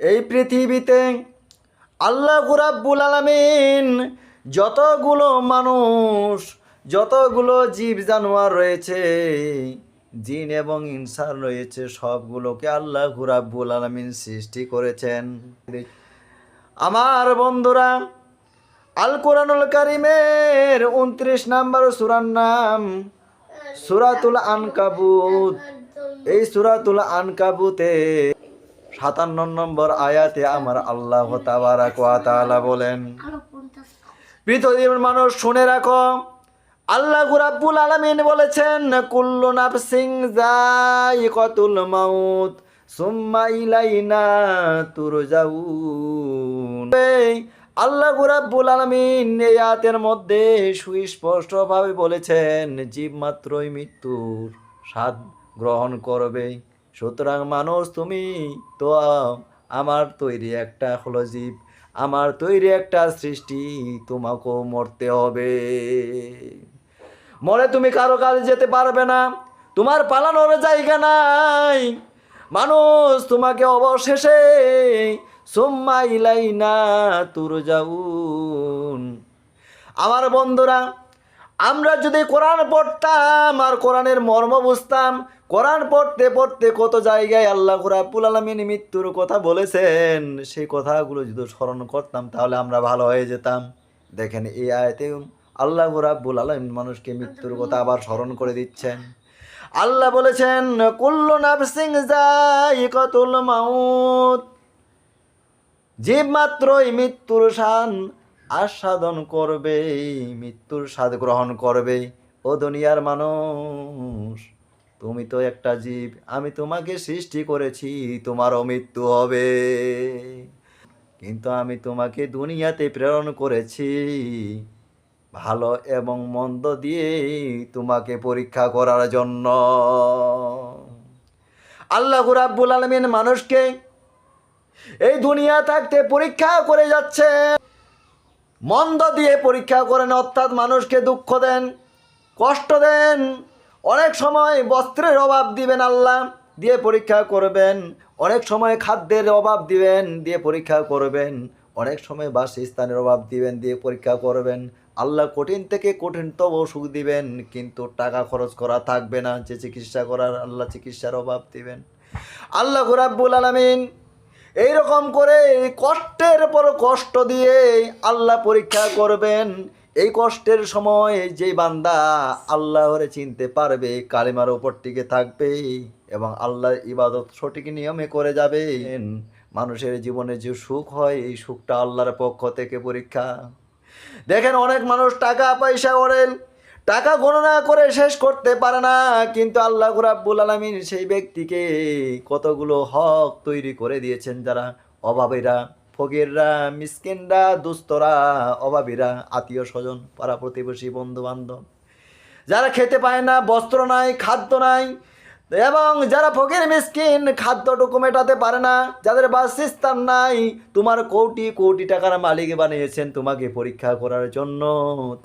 এই পৃথিবীতে আল্লাহ রাব্বুল আলামিন যতগুলো মানুষ, যতগুলো জীব জানোয়ার রয়েছে, জিন এবং ইনসান রয়েছে, সবগুলোকে আল্লাহ রাব্বুল আলামিন সৃষ্টি করেছেন। আমার বন্ধুরা আল কোরআনুল কারিমের উনত্রিশ নাম্বার সুরার নাম সুরাতুল আনকাবুত। এই সুরাতুল আনকাবুতে সাতান্ন নম্বর আয়াতে আমার আল্লাহ বলেন মানুষ শুনে রাখো, আল্লাহ রাব্বুল আলামিন বলেছেন, কুল্লু নাফসিং যায়িকাতুল মাউত, সুম্মা ইলাইনা তুরজাউন। আল্লাহ রাব্বুল আলামিন আয়াতের মধ্যে সুস্পষ্টভাবে বলেছেন জীব মাত্রই মৃত্যুর স্বাদ গ্রহণ করবে। সুতরাং মানুষ, তুমি তো আমার তৈরি একটা হলো জীব, আমার তৈরি একটা সৃষ্টি, তোমাকেও মরতে হবে। মরে তুমি কারও কাজে যেতে পারবে না, তোমার পালানোর জায়গা নাই। মানুষ, তোমাকে অবশেষে সোম্মা ইলাইনা তুর যাউন আমার বন্ধুরা আমরা যদি কোরআন পড়তাম আর কোরআনের মর্ম বুঝতাম, কোরআন পড়তে পড়তে কত জায়গায় আল্লাহ রাব্বুল আলামিন মৃত্যুর কথা বলেছেন, সেই কথাগুলো যদি স্মরণ করতাম, তাহলে আমরা ভালো হয়ে যেতাম। দেখেন এই আয়তে আল্লাহ রাব্বুল আলামিন মানুষকে মৃত্যুর কথা আবার স্মরণ করে দিচ্ছেন। আল্লাহ বলেছেন, কুল্লু নাফসিং যায়িকাতুল মাউত। জীব মাত্রই মৃত্যুর শান আস্বাদন করবে, মৃত্যুর স্বাদ গ্রহণ করবে, ও দুনিয়ার মানুষ। তুমি তো একটা জীব, আমি তোমাকে সৃষ্টি করেছি, তোমারও মৃত্যু হবে। কিন্তু আমি তোমাকে দুনিয়াতে প্রেরণ করেছি। ভালো এবং মন্দ দিয়ে তোমাকে পরীক্ষা করার জন্য। আল্লাহ রাব্বুল আলমিন মানুষকে এই দুনিয়া থাকতে পরীক্ষা করে যাচ্ছে। মন্দ দিয়ে পরীক্ষা করেন, অর্থাৎ মানুষকে দুঃখ দেন, কষ্ট দেন। অনেক সময় বস্ত্রের অভাব দিবেন আল্লাহ, দিয়ে পরীক্ষা করবেন। অনেক সময় খাদ্যের অভাব দিবেন, দিয়ে পরীক্ষা করবেন। অনেক সময় বাসস্থানের অভাব দিবেন, দিয়ে পরীক্ষা করবেন। আল্লাহ কঠিন থেকে কঠিনতম ওষুধ দিবেন, কিন্তু টাকা খরচ করা থাকবে না, যে চিকিৎসা করার আল্লাহ চিকিৎসার অভাব দিবেন। আল্লাহ রাব্বুল আলামিন এইরকম করে এই কষ্টের পর কষ্ট দিয়ে আল্লাহ পরীক্ষা করবেন। এই কষ্টের সময় যে বান্দা আল্লাহরে চিনতে পারবে, কালিমার ওপর টিকে থাকবে এবং আল্লাহ ইবাদত সঠিক নিয়মে করে যাবে মানুষের জীবনে যে সুখ হয়, এই সুখটা আল্লাহর পক্ষ থেকে পরীক্ষা। দেখেন অনেক মানুষ টাকা পয়সা করেন টাকা গণনা করে শেষ করতে পারে না, কিন্তু আল্লাহ রাব্বুল আলমিন সেই ব্যক্তিকে কতগুলো হক তৈরি করে দিয়েছেন যারা অভাবেরা, ফকিররা, মিসকিনরা, দুস্তরা, অভাবীরা আত্মীয় স্বজন পাড়া প্রতিবেশী বন্ধু বান্ধব যারা খেতে পায় না, বস্ত্র নাই, খাদ্য নাই এবং যারা ফকির মিসকিন খাদ্যটুকু মেটাতে পারে না, যাদের বাসস্থান নাই, তোমার কোটি কোটি টাকার মালিক বানিয়েছেন তোমাকে পরীক্ষা করার জন্য।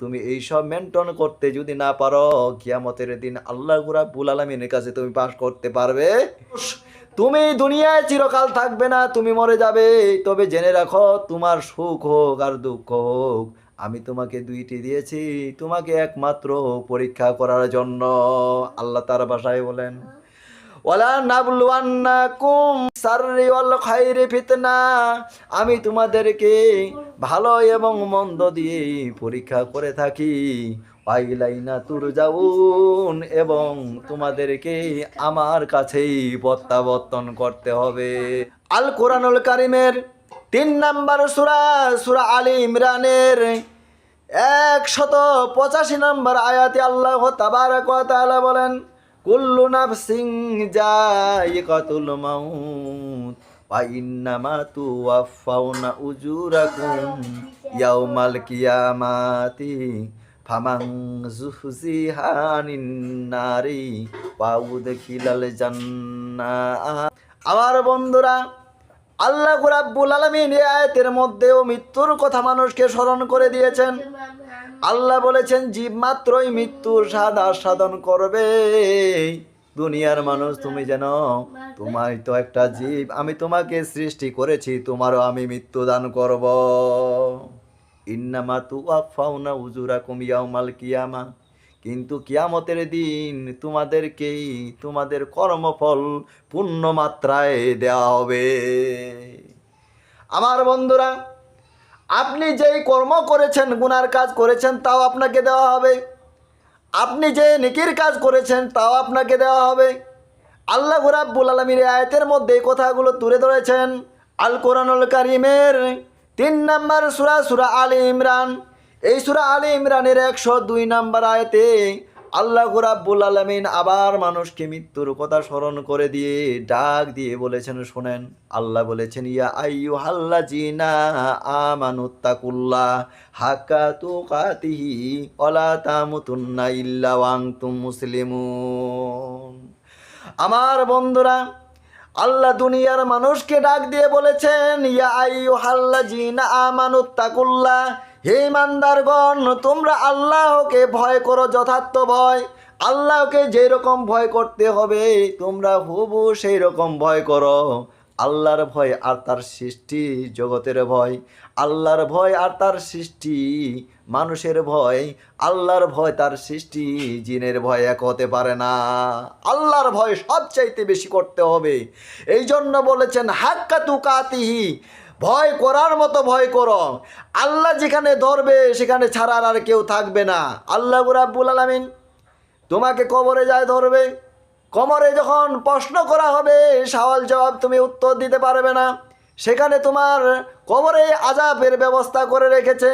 তুমি এই সব মেনটেন করতে যদি না পারো, কিয়ামতের দিন আল্লাহ রাব্বুল আলামিনের কাছে তুমি পাশ করতে পারবে। তুমি দুনিয়ায় চিরকাল থাকবে না, তুমি মরে যাবে। তবে জেনে রাখো, তোমার সুখ হোক আর দুঃখ হোক আমি তোমাকে দুইটি দিয়েছি, তোমাকে একমাত্র পরীক্ষা করার জন্য। আল্লাহ তার ভাষায় বলেন আমি তোমাদেরকে ভালো এবং মন্দ দিয়ে পরীক্ষা করে থাকি। এবং তোমাদেরকে আমার কাছেই প্রত্যাবর্তন করতে হবে। আল কোরআনুল কারিমের তিন নাম্বার সুরা সুরা আলী ইমরানের একশত পঁচাশি নম্বর আয়াতে আল্লাহ তাবারক তাআলা বলেন, কুল্লু নাফসিং যায়িকাতুল মাউত, ওয়া ইন্নামা তুওয়াফাউনা উজুরাকুম ইয়াউমাল কিয়ামাতি, ফামান জুহজিহা আনিন নারি ওয়া উদখিলাল জান্নাহ আমার বন্ধুরা আল্লাহ রাব্বুল আলামিন এই আয়াতের মধ্যেও মৃত্যুর কথা মানুষকে স্মরণ করে দিয়েছেন। আল্লাহ বলেছেন, জীব মাত্রই মৃত্যুর স্বাদ আস্বাদন করবে। দুনিয়ার মানুষ, তুমি যেন তোমার তো একটা জীব, আমি তোমাকে সৃষ্টি করেছি, তোমারও আমি মৃত্যু দান করব। ইন্নামা তু আফাউনা উজুরা কুমিয়াও মাল কিয়ামা। কিন্তু কিয়ামতের দিন তোমাদেরকেই তোমাদের কর্মফল পূর্ণ মাত্রায় দেওয়া হবে। আমার বন্ধুরা, আপনি যেই কর্ম করেছেন, গুনার কাজ করেছেন, তাও আপনাকে দেওয়া হবে। আপনি যে নিকির কাজ করেছেন, তাও আপনাকে দেওয়া হবে। আল্লাহ রাব্বুল আলমীর আয়তের মধ্যে এই কথাগুলো তুলে ধরেছেন। আল কোরআনুল কারিমের তিন নম্বর সুরা সুরা আলী ইমরান। এই সুরা আলী ইমরানের একশো দুই নাম্বার আয়তে আল্লাহ রাব্বুল আলমিন আবার মানুষকে মৃত্যুর কথা স্মরণ করে দিয়ে ডাক দিয়ে বলেছেন, শোনেন, আল্লাহ বলেছেন, ইয়া আইয়ু হাল্লা জিনা আমানুত্তাকুল্লাহ হাক্কা তু কাতিহি অলা তামুতুন্না ইল্লা ওয়াংতুম মুসলিমুন। আমার বন্ধুরা, আল্লাহ দুনিয়ার মানুষকে ডাক দিয়ে বলেছেন, ইয়া আইয়ু হাল্লা জিনা আমানুত্তাকুল্লাহ হে ইমানদারগণ, তোমরা আল্লাহকে ভয় করো যথার্থ ভয়। আল্লাহকে যেরকম ভয় করতে হবে, তোমরা হুবু সেই রকম ভয় করো। আল্লাহর ভয় আর তার সৃষ্টি জগতের ভয়। আল্লাহর ভয় আর তার সৃষ্টি মানুষের ভয়। আল্লাহর ভয়, তার সৃষ্টি জিনের ভয় এক হতে পারে না। আল্লাহর ভয় সবচাইতে বেশি করতে হবে। এই জন্য বলেছেন, হাক্কা তুকাতিহি। ভয় করার মতো ভয় করো। আল্লাহ যেখানে ধরবে, সেখানে ছাড়ার আর কেউ থাকবে না। আল্লাহ রাব্বুল আলামিন তোমাকে কবরে যায় ধরবে। কবরে যখন প্রশ্ন করা হবে, সওয়াল জবাব তুমি উত্তর দিতে পারবে না। সেখানে তোমার কবরে আজাবের ব্যবস্থা করে রেখেছে।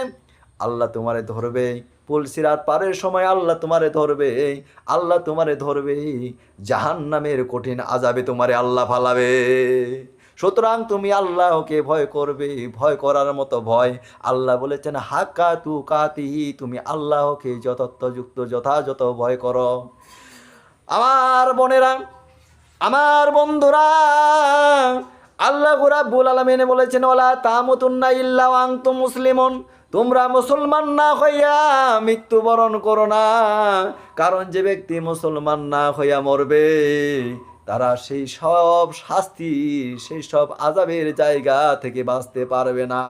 আল্লাহ তোমারে ধরবে। পুলসিরাত পারের সময় আল্লাহ তোমারে ধরবে। আল্লাহ তোমারে ধরবে। জাহান্নামের কঠিন আজাবে তোমারে আল্লাহ ফালাবে। সুতরাং তুমি আল্লাহকে ভয় করবে, ভয় করার মতো ভয়। আল্লাহ বলেছেন, হাক্কা তু কাতিহি তুমি আল্লাহকে যথার্থযুক্ত যথাযথ ভয় করো। আমার বোনেরা, আমার বন্ধুরা, আল্লাহ রাব্বুল আলামিন বলেছেন ওলা তামুতুন্না ইল্লা আনতুম মুসলিমুন। তোমরা মুসলমান না হইয়া মৃত্যুবরণ করো না, কারণ যে ব্যক্তি মুসলমান না হইয়া মরবে তারা সেই সব শাস্তি সেই সব আজাবের জায়গা থেকে বাঁচতে পারবে না।